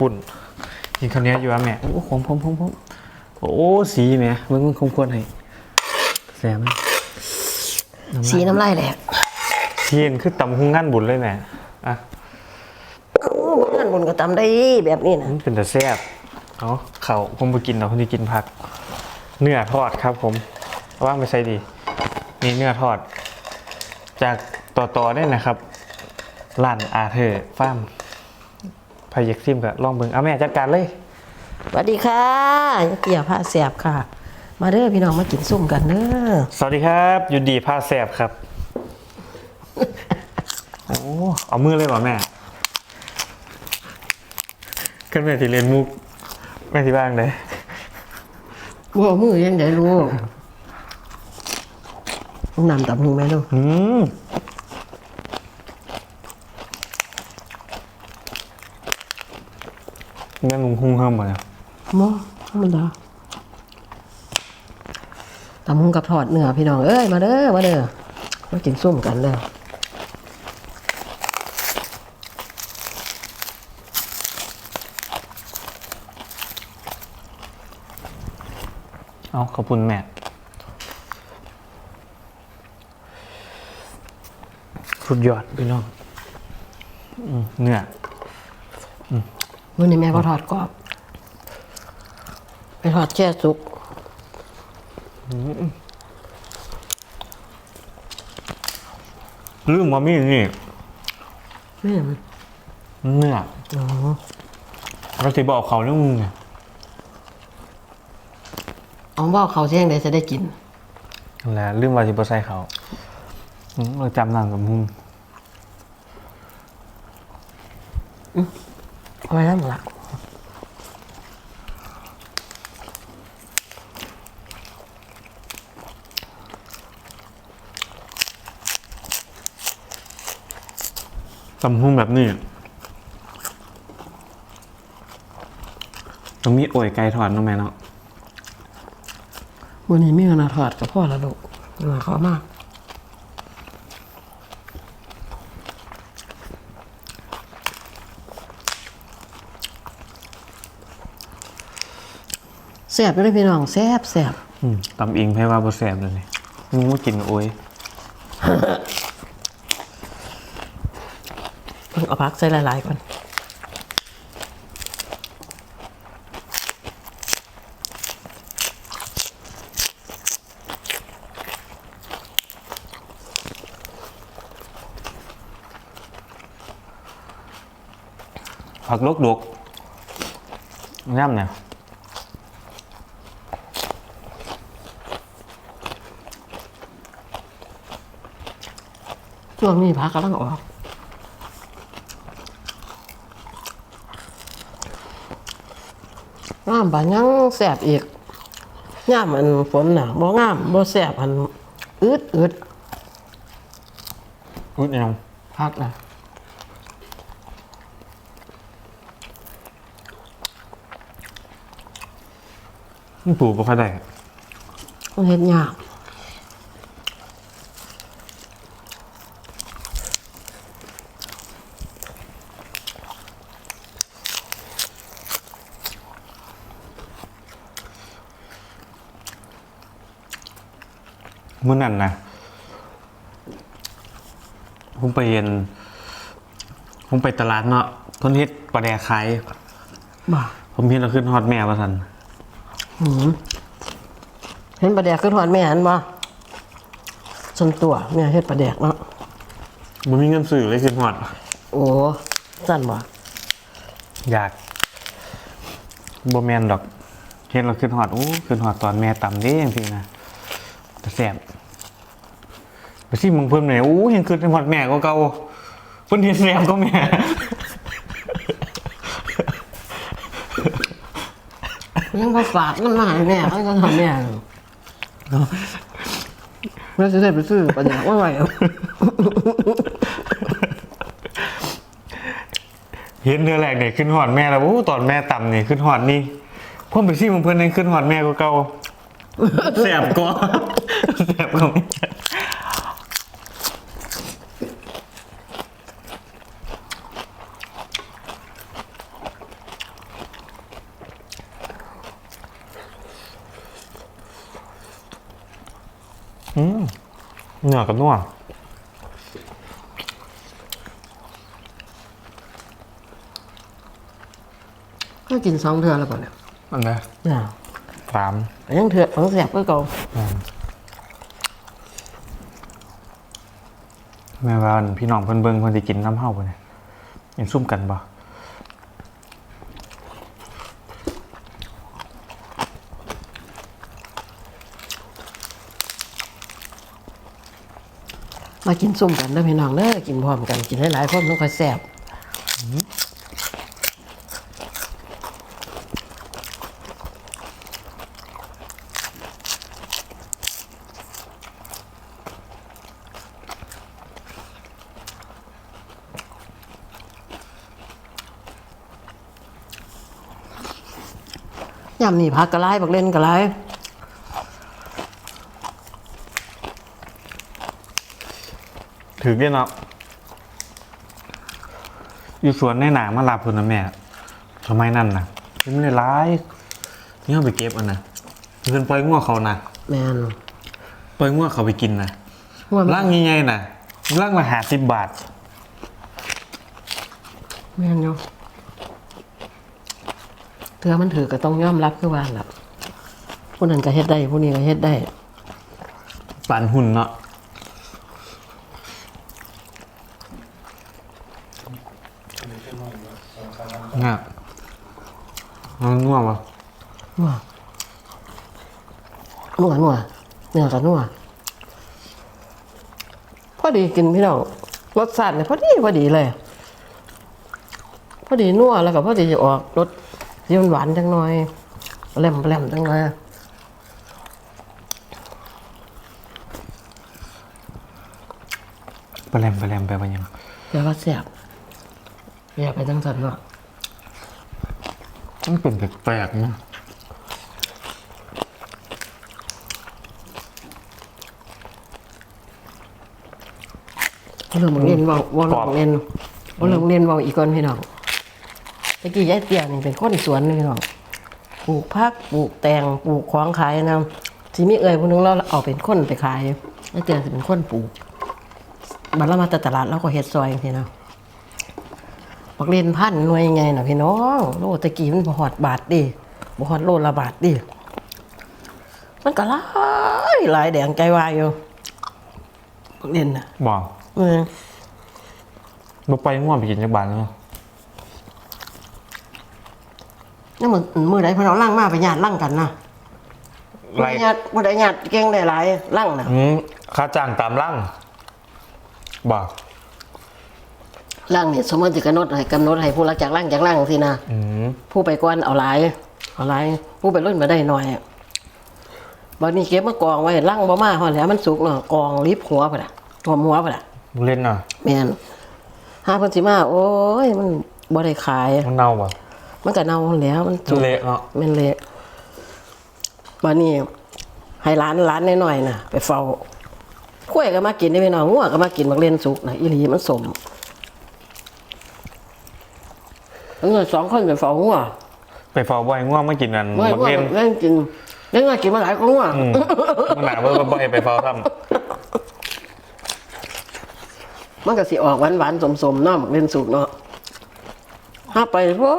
ปุ่นกินข้าวเหนียวอยู่ว่าแม่โอ้ผมผมผมผมโอ้สีแม่มึงมึงคงควรให้แซ่บไหมสีน้ำลายแหลกชีนคือตำหุงงานบุญเลยแม่อะเอ้างานบุญก็ทำได้แบบนี้นะมันเป็นแต่แซ่บเอาเขาผมไปกินเราผมจะกินผัก เนื้อทอดครับผมว่างไปใส่ดีนี่เนื้อทอด จากต่อต่อได้นะครับร้านอาเธอร์ฟาร์ม พายักซิมกับลองเบิงเอาแม่จัดการเลยสวัสดีค่ะเกี่ยวผ้าแสบค่ะ มาเด้อพี่น้องมากินซุ่มกันเด้อสวัสดีครับอยู่ดีผ้าแสบครับโอ้เอามือเลยเหรอแม่ขึ้นแม่ที่เรียนมุกแม่ที่บ้านเลยวัวมือยังได้รู้ต้องนำตับหนึ่งไหมลูกอืม แม่มุงหุ้งเฮิมมาแล้วมอธรรมดาตำหุงกับทอดเนื้อพี่น้องเอ้ยมาเด้อมาเด้อมากินซุ่มกันเด้อเอาขอบคุณแม่สุดยอดพี่น้องอืมเนื้อ วันนี้แม่ก็ทอดกรอบ ไปทอดแช่สุกลืมว่ามีนี่แม่มันเนื้ออ๋อเราจะบอกเขาเรื่องมึงไงเอาว่าเขาเที่ยงได้จะได้กินแล้วลืมว่าจะบอใส่เขาอืมเราจำนำกับมึง เอาไว้แล้วหมดละตำหุ้งแบบนี้ต้องมีโอ่ยไก่ถอดน้องแม่เนาะวันนี้มีเงินทอดกับพ่อละลูกเงินเขามาก แสบเลยพี่น้องแสบแสบอืมตำอิงให้ว่าบแสบเลยนี่มึงมากินโอ้ยเพิ่งเอาพักใส่หลายๆก่อนผักลกดกย่ำเนี่ย ช่วงนี้พักกำลังออกงามบายังแสบอีกงามอันฝนน่ะบ่งามบ่แสบอันอึดอึดพูดยังพักน่ะมันปลูกก็ค่อยได้มันเฮ็ดยาก มื่อนั้นนะผมไปเรียนผมไปตลาดเนาะเพิ่นเฮ็ดปลาแดกขายบ่าผมเห็นเราขึ้นฮอดแม่ว่าซั่นหืมเห็นปลาแดกขึ้นหอดแม่หันบ่ส่วนตัวแม่เฮ็ดปลาแดกเนาะบ่มีเงินซื้อเลยขึ้นฮอด โอ้สั่นบ่อยากบ่แม่นดอกเห็นเราขึ้นฮอดโอ้ขึ้นฮอดตอนแม่ตำเด้จังซี่นะ แต่แซ่บไปสิมึงเพิ่นแม่โอ้ยังขึ้นฮอดแม่ก็เก่าเพิ่นเฮ็ดแซ่บก็แม่ยังบ่ฝากมันมาให้แม่เขาจะทำแม่แม่จะได้ไปซื้อปลาแดกมาไว้เอาเห็นเดือแรกเนี่ยขึ้นหอดแม่แล้วโอ้ตอนแม่ต่ำเนี่ยขึ้นหอดนี่พ่อไปซี่มึงเพื่อนนี่ขึ้นหอดแม่ก็เก่า แสบกว่าแสบกว่าไอืมเนือกับนัวก็กินสองเทือแล้วก่อนเนี่ยอันไหน เนี่ย สามแต่ยังเทื่อของแสบก็เก่าแม่ว่าอั่นพี่น้องเพิ่นเบิ่งเพิ่นสิกินน้ำเฮาบ่เนี่ยยังซุ่มกันบ่มากินส้มกันเด้อพี่น้องเด้อกินพร้อมกันกินหลายๆคนต้องค่อยแสบ ยำนี่พักกระไรบักเล่นกระไรถือเด้เนาะอยู่สวนในหนามาลาพุ่นนะแม่ทำไมนั่นน่ะยังไม่ได้ร้ายนี่เอาไปเก็บอันน่ะเพิ่นปล่อยงัวเขาน่ะแมนปล่อยงัวเขาไปกินน่ะว่าร่างใหญ่ๆน่ะร่างละ50บาทแมนอยู่เธอมันถือก็ต้องยอมรับคือว่าล่ะผู้นั้นก็เฮ็ดได้ผู้นี้ก็เฮ็ดได้ปานหุ่นเนาะงามันง่วงปะนัวนัวนัวเนื้อกับนัวพอดีกินพี่น้องรสชาติเนี่ยพอดีพอดีเลย พอดีนัวแล้วก็พอดีจะออกรส ที่มันหวานจังหน่อยแหลมแหลมจังเลยไปแลมไปแลมไปไปยังแปลว่าแซ่บอย่าไปจังสันเนาะมันเป็นแปลกๆนะเรื่องของเรียนเว่าเว่าเรื่องของเรียนเว่าเรื่องของเรียนเว่าอีกคนพี่น้อง ตะกี้ยายเตี้ยนี่เป็นคนสวนนี่พี่น้องปลูกผักปลูกแตงปลูกของขายนะทีมีเอ่ยผู้หนึงเราเอาเป็นคนไปขายยายเตี้ยสิเป็นคนปลูกบัดเรามาแต่ตลาดเราก็เฮ็ดซอยจังซี่นะบักเรียนพันหน่วยไงน่ะพี่น้องโลตะกี้มันบ่ฮอดบาทดิบ่ฮอดโลละบาทดิมันก็หลายหลายแดงใจวายอยู่บักเรียนน่ะบอกเออบ่ไปง่วงไปกินจักบาทเนาะ นี่มือมือใดเพนเอาล่างมาไปญาติล่างกันนะไรญาติบ่ได้ญาติเก่งได้หลายล่างนะอืมค่าจ้างตามร่างบอกล่างนี่สมมติสิกำหนดให้กำหนดให้ผู้รักจากล่างจากล่างสินะอืมผู้ไปก่อนเอาหลายเอาหลายผู้ไปรุ่นมาได้หน่อยบัดนี้เก็บมากองไว้ล่างบ่มาฮอดแหล้วมันสุกเนาะกองลิบหัวพุ่นน่ะรวมหัวพุ่นน่ะเล่นเนาะแม่นหาเพิ่นสิมาโอ้ยมันบ่ได้ขายมันเน่าป่ะ มันก็เน่าหั้นแหล้วมันสุกเละเนาะแม่นเละบัดนี้ให้ร้านร้านน้อยๆน่ะ ไปเฝ้ากล้วยก็มากินได้พี่น้องงัวก็มากินมักเล่นสุกนะอีหลีมันสมแล้วเงินสองคนเป็นเฝ้างัวไปเฝ้าบ่อยง่วงไม่กินกันเมื่อบักงัวเล่นเล่นกินเล่นงัวกินมาหลายกว่างัวอืมมันหนาเบ่บ่อยไปเฝ้าซ้มันก็สิออกหวานหวานๆสมๆเนาะมักเล่นสุกเนาะ ถ้าไปโอ้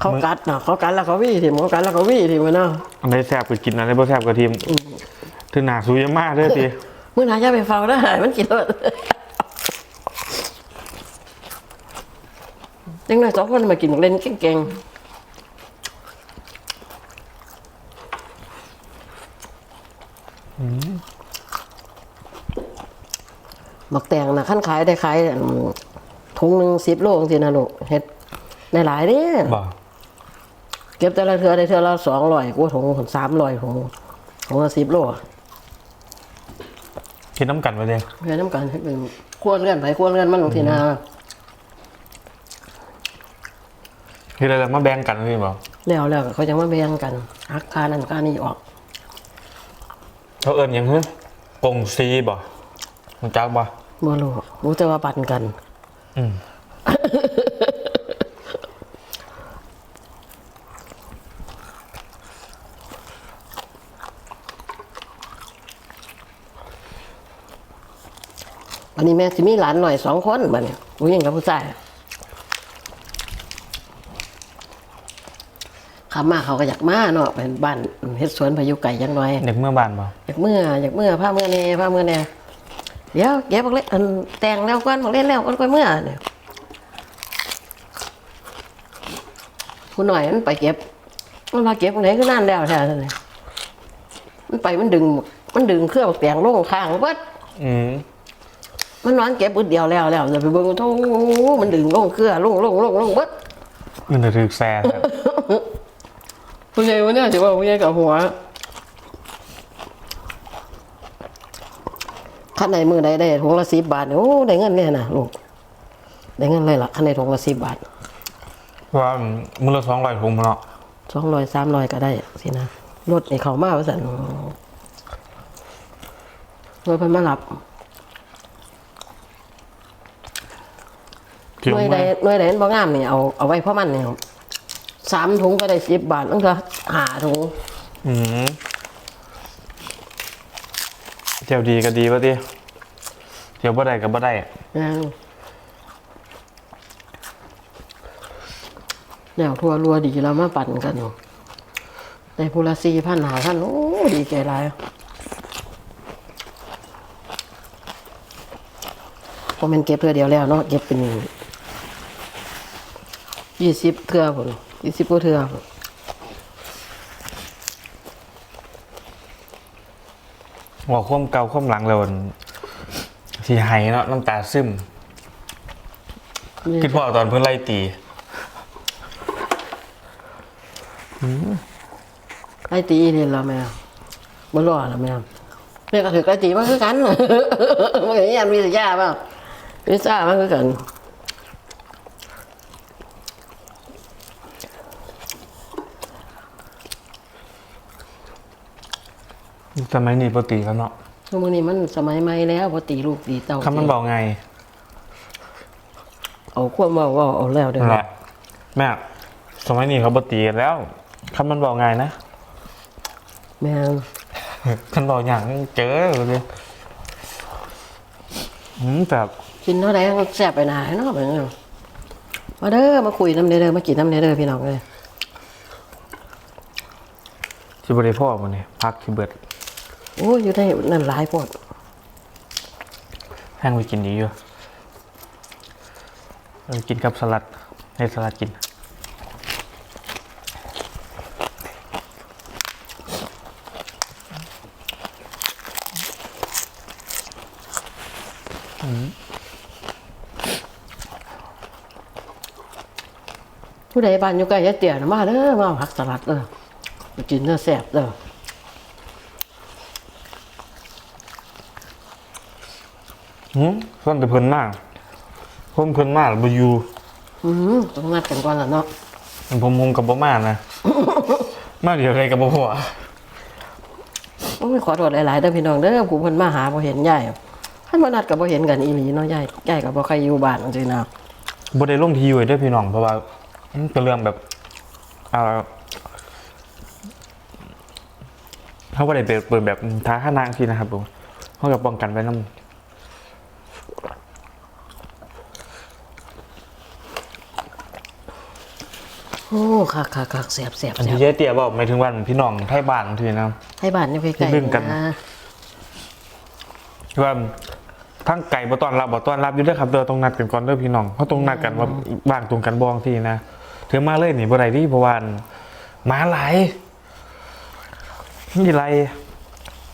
เขากัดเนาะเขากัดแล้วเขาวี่ทีมเขากัดแล้วเขาวี่ทีมเนาะำอันใดแซ่บก็กินอันใดบ่แซ่บก็ทีมถึงหนาสูยมากเด้อติเมื่อไหร่จะไปเฝ้าได้มันกินเลยยังไงสองคนมากินมักเล่นเก่งๆบักแตงนะขั้นขายได้ขายอืม ถุงหนึ่งสิบโลจริงๆนะลูกเฮ็ดได้หลายเด้บ่เก็บแต่ละเทือได้เทือละสองร้อยกูถุงสามร้อยถุงถุงละสิบโลคิดน้ำกันไปเลยเพื่อน้ำกันให้เป็นขั้วเลื่อนไปขั้วเลื่อนมันบางทีนะคืออะไรมาแบ่งกันนี่บ่แล้วแล้วเขาจะมาแบ่งกันหักค่านั่นค่านี่ออกเขาเอิ้นหยังฮึกงซีบ่มันจักบ่บ่รู้รู้แต่ว่าปั่นกัน อันนี้แม่สิมีหลานหน่อยสองคนบ้าเนี่ยอุ้ยยังกับผู้ชายขามาเขาก็อยากมาเนาะเป็นบ้านเฮ็ดสวนพายุไก่ยังน้อยอยากเมื่อบานบ่อยากเมื่ออยากเมื่อผ้าเมื่อแน่ผ้าเมื่อแน่ เดี๋ยวเก็บบักเล่นอันแต่งแล้วก่อนบักเล่นแล้วก่อนค่อยเมื่อเนี่ยผู้หน่อยมันไปเก็บ มันมาเก็บตรงไหนก็นั่นแล้วแท้เลยมันไปมันดึง มันดึงเครื่องแปลงลงข้างเบิดอืมมันนอนเก็บบึดเดียวแล้วแล้วจะไปเบิ่งโธ่มันดึงลงเครื่องลงลงลงลงเบิดมันจะถึกแซ่ครับผู้ใหญ่วันนี้ถือว่าผู้ใหญ่กับหัว ขั้นไหนมือใดได้ถุงละสิบบาทเนี่ยโอ้ได้เงินเนี่ยนะลูกได้เงินเลยล่ะขั้นในถุงละสิบบาทว่ามือละสองร้อยถุงเนาะสองร้อยสามร้อยก็ได้สินะรถไอ้เขามาว่าสันรถเพิ่นมารับเกี่หยวน่วยมาใดหน่วยใดมันบ่งามนี่เอาเอาไว้เพราะมันเนี่ยสามถุงก็ได้สิบบาทมันก็หาถุง อืมเที่ยวดีก็ดีวะดิเที่ยวบ่ได้ก็บ่ได้นะแนวทัวรัวดีแล้วมาปั่นกันอยู่ในพูละสี่พันหาพันโอ้ดีใจหลายพอมันเก็บเพื่อเดียวแล้วเนาะเก็บเป็นยี่สิบเทื่อผมยี่สิบกว่าเทื่อก นว่าความเก่าความหลังเราสีไห้เนาะน้ำตาซึมคิดพอตอนเพิ่นไล่ตีไอ้ตีนี่ละแม่บ่รอดละแม่แม่ก็ถือไอ้ตีมาคือกันมันก็ยังมีสัญญาป่ะมีซ่ามันคือกัน สมัยนี้ปกติแล้วเนาะช่วงนี้มันสมัยใหม่แล้วพอตีลูกตีเต้าคำมันบอกไงเอาความเว่าเว่าเอาแล้วเด้อนั่นแหละแม่สมัยนี้เขาปกติกันแล้วคำมันบอกไงนะแม่งคันบอกอย่างเจอเลยอืมแบบกินเท่าไหร่แซ่บไปหนาเนาะแบบนี้มาเด้อมาคุยน้ำเด้อเด้อมากินน้ำเด้อเด้อพี่น้องเลยชิบริพ่อมันนี่พักชิเบิด โอ้ยอยู่ได้นั่นหลายปวดแห้งไปกินดีอยู่เออกินกับสลัดให้สลัดกินผู้ใดบ้านอยู่ใกล้ยายเตี๋ยน่ะมาเด้อมาเอาผักสลัดเด้อมากินเนื้อแซ่บเด้อ หืมส่วนแต่เพิ่นมากผมเพิ่นมากบอยู่อืมต้องนัดกันก่อนล่ะเนาะผมผมกับบ่มานะ มาเดี๋ยวอะไรกับบ่พอโอ้ยขอโทษหลายๆเด้อพี่น้องเด้อผู้เพิ่นมาหาบ่เห็นยายท่านบ่นัดก็บ่เห็นกันอีหลีเนาะยายยายก็บ่ใครอยู่บ้านจังซี่นะบ่ได้ลงทีอยู่เด้วยพี่น้องเพราะว่ามันเป็นเรื่องแบบอ่าเขาบ่ได้เปิดเปิดแบบท้าขนางทีนะครับผมเขากับป้องกันไว้นำ โอ้คักคักคักแซ่บแซ่บอันแซ่ที่บเจ๊เตี๋ยบอกหมายถึงว่าพี่น้องไทยบ้านทีนะ ให้บ้านอยู่ใกล้เรื่องกันๆนะว่าทั้งไก่บ่ต้อนรับบ่ต้อนรับอยู่เด้อครับเด้อต้องนัดกันก่อนเด้อพี่น้องเพราะต้องนัดกันว่าบ้างตรงกันบ้องทีนะถึงมาเลยนี่บ่ได้ที่เพราะว่าหมาหลายมีไร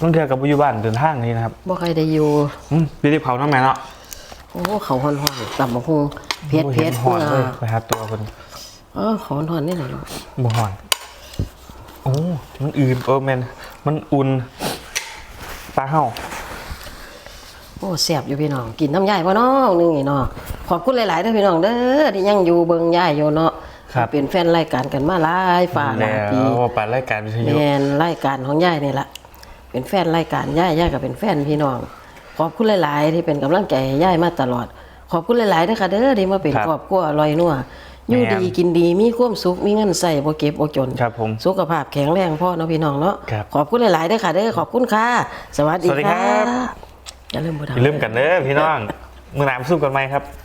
ต้องเทื่อกับบ่อยู่บ้านเดินทางนี่นะครับบ่ใครได้อยู่ อืมพี่ได้เผาน้ำแม่เนาะโอ้เขาฮ้อนๆตำบักหุ่งเผ็ดโอ้เผ็ดหอนเลยไปหาตัวคนเออเขาฮ้อนๆนี่แหละลูกบ่หอนโอ้มันอื่นเออแมนมันอุ่นปลาเห่าโอ้แซ่บอยู่พี่น้อง กินน้ำยายบ่เนาะนึงนี่เนาะขอบคุณหลายๆเด้อพี่น้องเด้อที่ยังอยู่เบิ่งยายอยู่เนาะเป็นแฟนรายการกันมาหลายฝ่าหลายแล้วปีปลารายการวิทยุแมนรายการของยายนี่ละเป็นแฟนรายการยายยายก็เป็นแฟนพี่น้อง ขอบคุณหลาย ๆ ที่เป็นกำลังใจให้ยายมาตลอด ขอบคุณหลายๆเด้อค่ะเด้อที่มาเป็นครอบครัวลอยนัว อยู่ดีกินดีมีความสุขมีเงินใส่บ่เก็บบ่จนครับผมสุขภาพแข็งแรงพ่อเนาะพี่น้องเนาะครับขอบคุณหลายๆเด้อค่ะเด้อขอบคุณค่ะ สวัสดีสวัสดีครัค่ะบ อย่าลืมบ่อทำย่าลืมกันเด้อพี่น้องมือหนามสู้กันไหมครับ